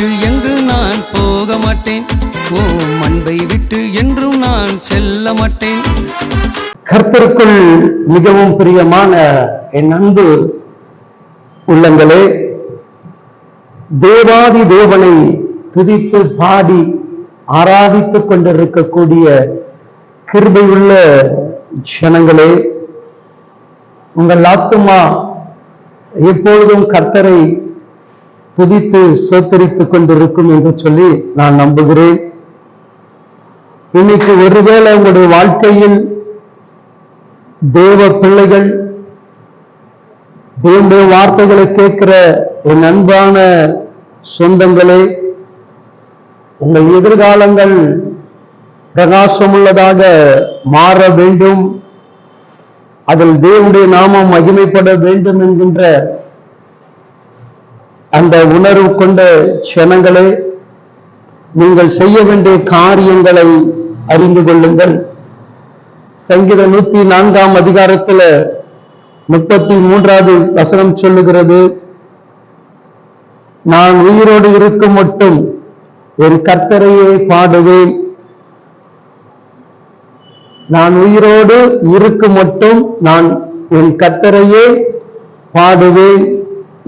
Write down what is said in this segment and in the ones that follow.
விட்டு எங்கு நான் போக மாட்டேன்? ஓ அன்பை விட்டு என்றும் நான் செல்ல மாட்டேன். கர்த்தருக்குள் மிகவும் பிரியமான என் அன்பு உள்ளங்களே தேவாதி தேவனை துதித்து பாடி ஆராதித்துக் கொண்டிருக்கக்கூடிய கிருபையுள்ள ஜனங்களே உங்கள் ஆத்துமா எப்பொழுதும் கர்த்தரை துதித்து சோத்தரித்துக் கொண்டிருக்கும் என்று சொல்லி நான் நம்புகிறேன். இன்னைக்கு ஒருவேளை உங்களுடைய வாழ்க்கையில் தேவ பிள்ளைகள் தேவனுடைய வார்த்தைகளை கேட்கிற என் அன்பான சொந்தங்களே உங்கள் எதிர்காலங்கள் பிரகாசமுள்ளதாக மாற வேண்டும். அதில் தேவனுடைய நாமம் மகிமைப்பட வேண்டும் என்கின்ற அந்த உணர்வு கொண்ட க்ஷணங்களே நீங்கள் செய்ய வேண்டிய காரியங்களை அறிந்து கொள்ளுங்கள். சங்கீத நூத்தி நான்காம் அதிகாரத்துல முப்பத்தி மூன்றாவது வசனம் சொல்லுகிறது நான் உயிரோடு இருக்கும் மட்டும் என் கர்த்தரையே பாடுவேன். நான் உயிரோடு இருக்கும் மட்டும் நான் என் கர்த்தரையே பாடுவேன்.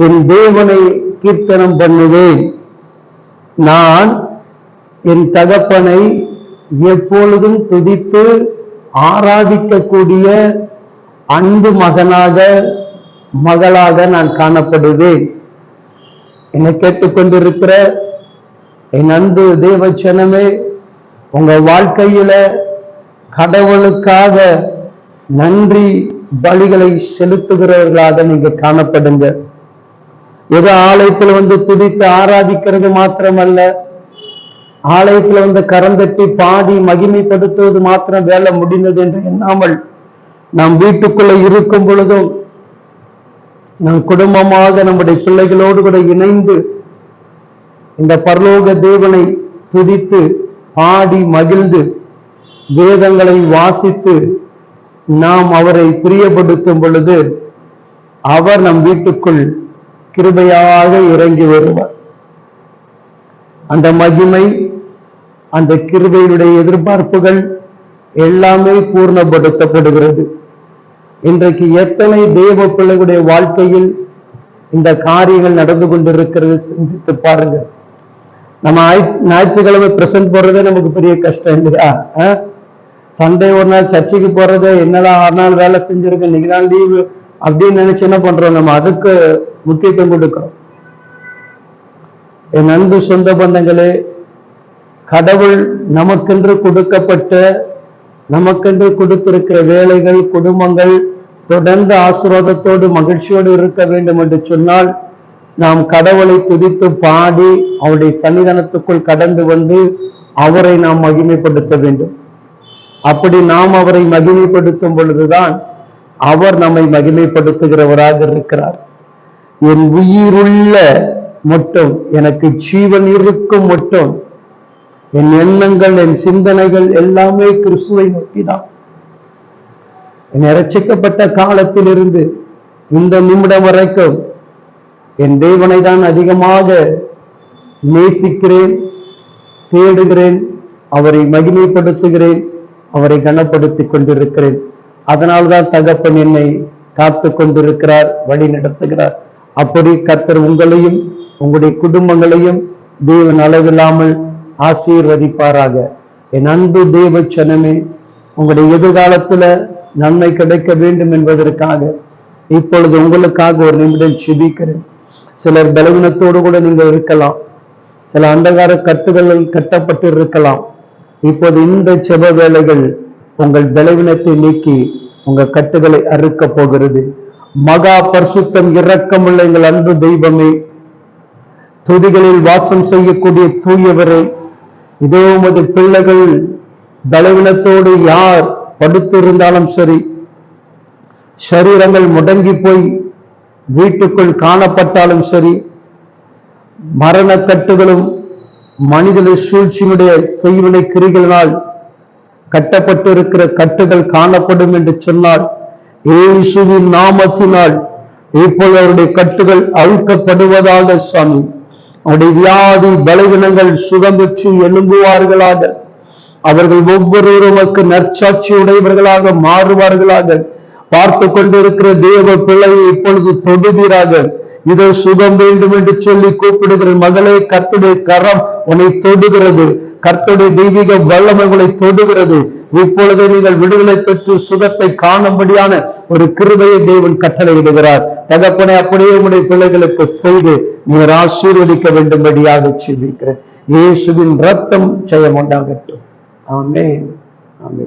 என் தேவனை கீர்த்தனம் பண்ணுவேன். நான் என் தகப்பனை எப்பொழுதும் துதித்து ஆராதிக்கக்கூடிய அன்பு மகனாக மகளாக நான் காணப்படுவேன். என்னை கேட்டுக்கொண்டிருக்கிற என் அன்பு தேவச்சனமே உங்க வாழ்க்கையில கடவுளுக்காக நன்றி பலிகளை செலுத்துகிறவர்களாக நீங்க காணப்படுங்க. ஏதோ ஆலயத்தில் வந்து துதித்து ஆராதிக்கிறது மாத்திரமல்ல? ஆலயத்துல வந்து கரந்தட்டி பாடி மகிமைப்படுத்துவது மாத்திரம் வேலை முடிந்தது என்று எண்ணாமல் நாம் வீட்டுக்குள்ள இருக்கும் பொழுதும் நம் குடும்பமாக நம்முடைய பிள்ளைகளோடு கூட இணைந்து இந்த பரலோக தேவனை துதித்து பாடி மகிழ்ந்து வேதங்களை வாசித்து நாம் அவரை பிரியப்படுத்தும் பொழுது அவர் நம் வீட்டுக்குள் கிருபையாக இறங்கி வருவார். அந்த மகிமை அந்த கிருபையுடைய எதிர்பார்ப்புகள் எல்லாமே பூர்ணப்படுத்தப்படுகிறது. இன்றைக்கு எத்தனை தெய்வ பிள்ளைகளுடைய வாழ்க்கையில் இந்த காரியங்கள் நடந்து கொண்டிருக்கிறது சிந்தித்து பாருங்க நம்ம ஞாயிற்றுக்கிழமை பிரசன்ட் போடுறதே நமக்கு பெரிய கஷ்டம் இல்லையா? சண்டே ஒரு நாள் சர்ச்சைக்கு போறது என்னடா ஆறு நாள் வேலை செஞ்சிருக்கேன் இன்னைக்கு தான் லீவு அப்படின்னு நினைச்சு என்ன பண்றோம் நம்ம? அதுக்கு முக்கியத்துவம் கொடுக்கிறோம் என் அன்பு சொந்த பந்தங்களே கடவுள் நமக்கென்று கொடுக்கப்பட்ட நமக்கென்று கொடுத்திருக்கிற வேலைகள் குடும்பங்கள் தொடர்ந்து ஆசீர்வாதத்தோடு மகிழ்ச்சியோடு இருக்க வேண்டும் என்று சொன்னால் நாம் கடவுளை துதித்து பாடி அவருடைய சன்னிதானத்துக்குள் கடந்து வந்து அவரை நாம் மகிமைப்படுத்த வேண்டும். அப்படி நாம் அவரை மகிமைப்படுத்தும் பொழுதுதான் அவர் நம்மை மகிமைப்படுத்துகிறவராக இருக்கிறார். என் உயிருள்ள மட்டும் எனக்கு ஜீவன் இருக்கும் மட்டும் என் எண்ணங்கள் என் சிந்தனைகள் எல்லாமே கிறிஸ்துவை நோக்கிதான். என் இரட்சிக்கப்பட்ட காலத்திலிருந்து இந்த நிமிடம் வரைக்கும் என் தேவனை தான் அதிகமாக நேசிக்கிறேன் தேடுகிறேன் அவரை மகிமைப்படுத்துகிறேன் அவரை கனப்படுத்திக் கொண்டிருக்கிறேன். அதனால்தான் தகப்பன் என்னை காத்து கொண்டிருக்கிறார் வழி நடத்துகிறார். அப்படி கர்த்தர் உங்களையும் உங்களுடைய குடும்பங்களையும் தேவன் அளவில்லாமல் ஆசீர்வதிப்பாராக. என் அன்பு தேவ சனமே உங்களுடைய எதிர்காலத்துல நன்மை கிடைக்க வேண்டும் என்பதற்காக இப்பொழுது உங்களுக்காக ஒரு நிமிடம் சிபிக்கிறேன் சிலர் பலவீனத்தோடு கூட நீங்கள் இருக்கலாம். சில அந்தகார கட்டுகள் கட்டப்பட்டு இருக்கலாம் இப்போது இந்த செப வேலைகள் உங்கள் பலவீனத்தை நீக்கி உங்க கட்டுகளை அறுக்க போகிறது. மகா பரிசுத்தம் இரக்கமுள்ள எங்கள் அன்பு தெய்வமே துதிகளில் வாசம் செய்யக்கூடிய தூயவரே இதோ உமது பிள்ளைகள் பலவீனத்தோடு யார் படுத்திருந்தாலும் சரி சரீரங்கள் முடங்கி போய் வீட்டுக்குள் காணப்பட்டாலும் சரி மரணக்கட்டுகளும் மனிதனை சூழ்ச்சியினுடைய செய்வினை கிரிகளினால் கட்டப்பட்டிருக்கிற கட்டுகள் காணப்படும் என்று சொன்னால் இயேசுவின் நாமத்தினால் இப்போது அவருடைய கட்டுகள் அழுக்கப்படுவதாக சுவாமி அவருடைய வியாதி பலவீனங்கள் சுகம் பெற்று எழும்புவார்களாக. அவர்கள் ஒவ்வொருவருக்கு நற்சாட்சி உடையவர்களாக மாறுவார்களாக. பார்த்து கொண்டிருக்கிற தேவ பிள்ளையை இப்பொழுது தொடுவீராக. இதோ சுகம் வேண்டும் என்று சொல்லி கூப்பிடுகிற மகளே கர்த்தருடைய கரம் உன்னை தொடுகிறது. கர்த்தருடைய தெய்வீக வல்லமை உங்களை தொடுகிறது. இப்பொழுது நீங்கள் விடுதலை பெற்று சுகத்தை காணும்படியான ஒரு கிருபையை தேவன் கட்டளையிடுகிறார் தகப்பனை அப்படியே உடைய பிள்ளைகளுக்கு செய்து நீர் ஆசீர்வதிக்க வேண்டும்படியாக சிந்திக்கிறேன் இயேசுவின் ரத்தம் ஜெயம் உண்டாகட்டும். ஆமே ஆமே